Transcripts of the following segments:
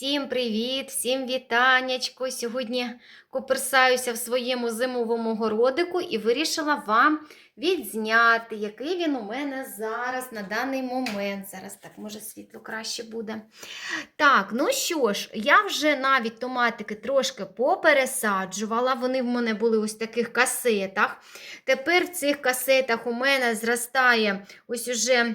Всім привіт, всім вітаннячко. Сьогодні коперсаюся в своєму зимовому городику і вирішила вам відзняти, який він у мене зараз на даний момент. Зараз так, може, світло краще буде. Так, ну що ж, я вже навіть томатики трошки попересаджувала. Вони в мене були ось в таких касетах. Тепер в цих касетах у мене зростає ось уже.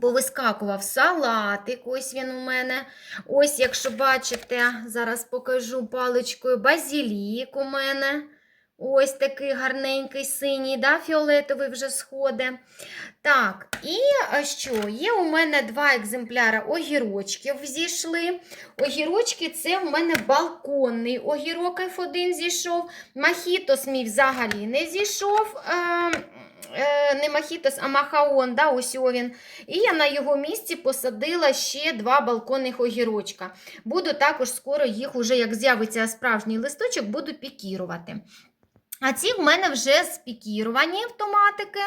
Повискакував салатик, ось він у мене. Ось, якщо бачите, зараз покажу паличкою базілік у мене. Ось такий гарненький синій, да, фіолетовий вже сходить. Так, і що? Є у мене два екземпляри огірочків зійшли. Огірочки це в мене балконний огірок F1 зійшов. Махітос мій взагалі не зійшов. Е, не махітос, а махаон, да, ось він. І я на його місці посадила ще два балконних огірочка. Буду також скоро їх, уже як з'явиться справжній листочок, буду пікірувати. А ці в мене вже спікіровані автоматики.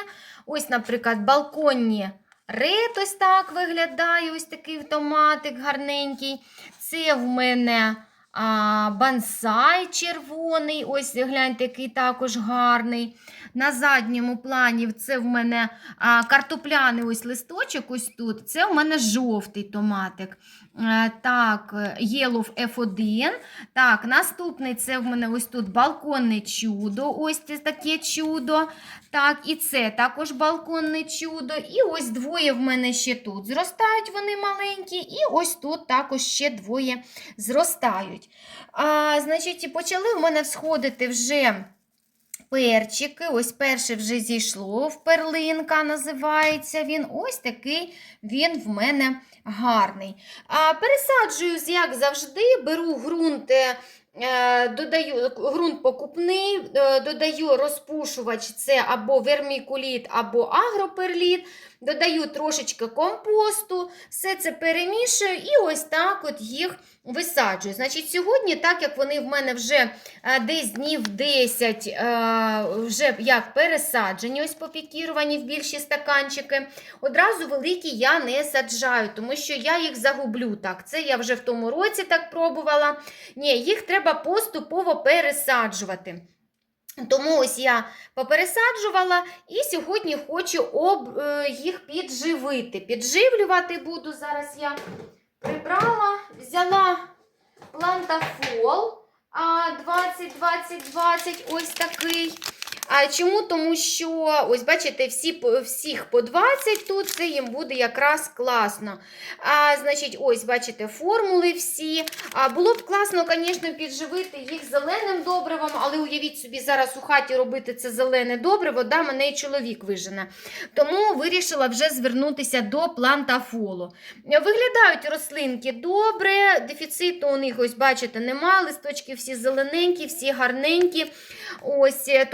Ось, наприклад, балконні ред ось так виглядає, ось такий автоматик гарненький. Це в мене а, бонсай червоний, ось гляньте, який також гарний. На задньому плані це в мене а, картопляний ось листочок, ось тут. Це в мене жовтий томатик. Е, Так, Yellow F1. Так, наступний це в мене ось тут балконне чудо. Ось це таке чудо. Так, і це також балконне чудо. І ось двоє в мене ще тут зростають вони маленькі, і ось тут також ще двоє зростають. А, Значить, почали в мене всходити вже. Перчики, ось перше вже зійшло в перлинка, називається він. Ось такий він в мене гарний. А пересаджую, як завжди, беру ґрунт, е, додаю ґрунт покупний, е, додаю розпушувач, це або вермікуліт, або агроперліт, додаю трошечки компосту, все це перемішую і ось так от їх висаджую. Значить, сьогодні, так як вони в мене вже е, десь днів 10 е, вже як пересаджені, ось попікіровані в більші стаканчики, одразу великі я не саджаю, тому що я їх загублю. так. Це я вже в тому році так пробувала. Ні, їх треба поступово пересаджувати. Тому ось я попересаджувала і сьогодні хочу об, е, їх підживити. Підживлювати буду. Зараз я прибрала, взяла плантафол 20-20-20, ось такий. А чому? Тому що, ось бачите, всі, всіх по 20 тут, це їм буде якраз класно. А, Значить, ось, бачите, формули всі. А, Було б класно, звісно, підживити їх зеленим добривом, але уявіть собі, зараз у хаті робити це зелене добриво, да, мене і чоловік вижене. Тому вирішила вже звернутися до плантафолу. Виглядають рослинки добре, дефіциту у них, ось бачите, нема. Листочки всі зелененькі, всі гарненькі. Ось е,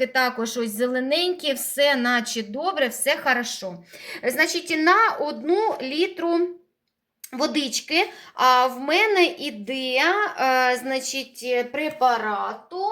томатики також ось зелененькі, все наче добре, все хорошо. Значить, на одну літру. Водички, а в мене іде, е, значить, препарату.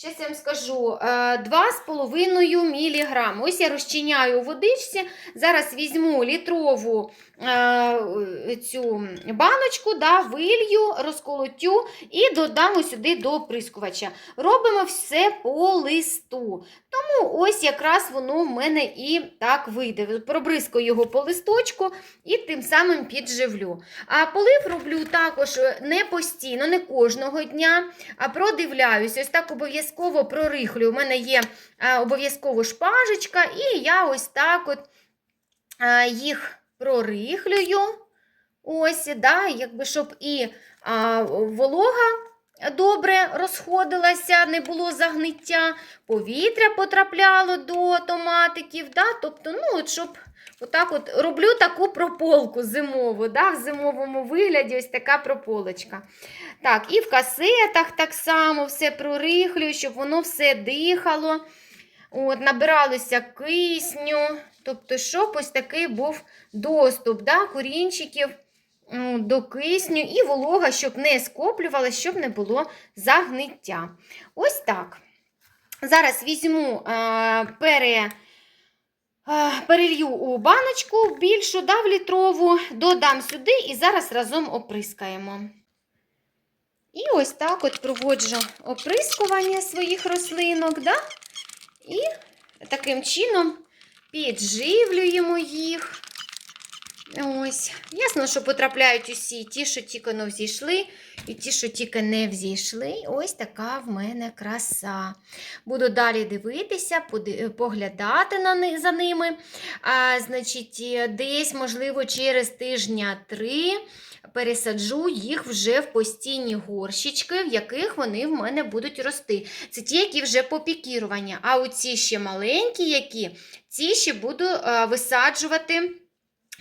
Щас я вам скажу, е, 2,5 мг. Ось я розчиняю у водичці. Зараз візьму літрову е, цю баночку, да, вилью, розколотю і додам сюди до оприскувача. Робимо все по листу. Тому ось якраз воно в мене і так вийде. Пробризкаю його по листочку і тим самим підживлю. А полив роблю також не постійно, не кожного дня, а продивляюсь. Ось так обов'язково прорихлюю. У мене є е, обов'язково шпажечка, і я ось так от е, їх прорихлюю. Ось, да, якби, щоб і а, волога добре розходилася, не було загниття, повітря потрапляло до томатиків. Да? Тобто, ну, от, щоб отак от роблю таку прополку зимову, да? в зимовому вигляді ось така прополочка. Так, і в касетах так само все прорихлюю, щоб воно все дихало. От, набиралося кисню, тобто, щоб ось такий був доступ да, корінчиків до кисню і волога, щоб не скоплювалася, щоб не було загниття. Ось так. Зараз візьму а, пере, перелью у баночку більшу, да, в літрову, додам сюди і зараз разом оприскаємо. І ось так от проводжу оприскування своїх рослинок, да? і таким чином підживлюємо їх. Ось. Ясно, що потрапляють усі ті, що тільки не взійшли, і ті, що тільки не взійшли. Ось така в мене краса. Буду далі дивитися, поглядати на ни- за ними. А, значить, е, десь, можливо, через тижня три пересаджу їх вже в постійні горщички, в яких вони в мене будуть рости. Це ті, які вже попікірування. А оці ще маленькі, які, ці ще буду а, висаджувати.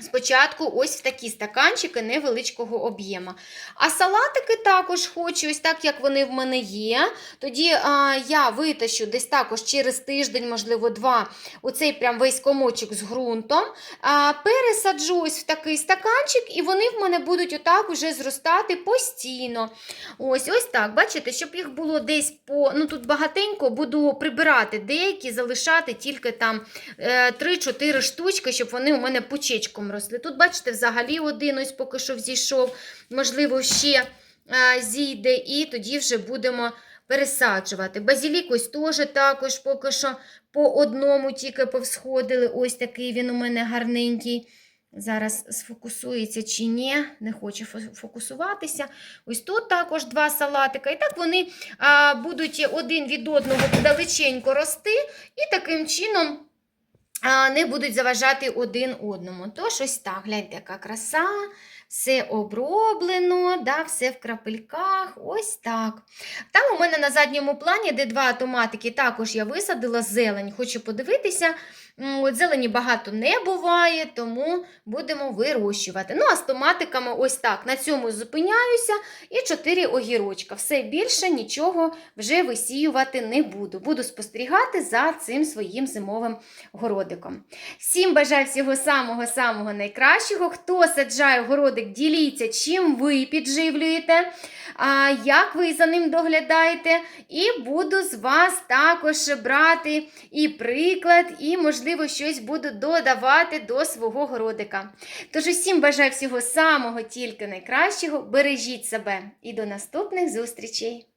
Спочатку ось в такі стаканчики невеличкого об'єму. А салатики також хочу, ось так як вони в мене є. Тоді а, я витащу десь також через тиждень, можливо, два, оцей прям весь комочок з ґрунтом. А, пересаджу ось в такий стаканчик, і вони в мене будуть отак уже зростати постійно. Ось ось так. Бачите, щоб їх було десь по. Ну тут багатенько, буду прибирати деякі, залишати тільки там е, 3-4 штучки, щоб вони у мене пучечком росли. Тут, бачите, взагалі один ось поки що взійшов, можливо, ще е, зійде, і тоді вже будемо пересаджувати. Базілік ось теж також поки що по одному тільки повсходили. Ось такий він у мене гарненький. Зараз сфокусується чи ні, не хоче фокусуватися. Ось тут також два салатика. І так вони а, будуть один від одного далеченько рости, і таким чином не будуть заважати один одному. Тож ось так, гляньте, яка краса, все оброблено, да, все в крапельках, ось так. Там у мене на задньому плані, де два томатики, також я висадила зелень. Хочу подивитися. От зелені багато не буває, тому будемо вирощувати. Ну, а з томатиками ось так. На цьому зупиняюся. І чотири огірочка. Все більше нічого вже висіювати не буду. Буду спостерігати за цим своїм зимовим городиком. Всім бажаю всього самого-самого найкращого. Хто саджає городик, діліться, чим ви підживлюєте, як ви за ним доглядаєте. І буду з вас також брати і приклад, і, можливо, щось буду додавати до свого городика. Тож усім бажаю всього самого тільки найкращого. Бережіть себе і до наступних зустрічей!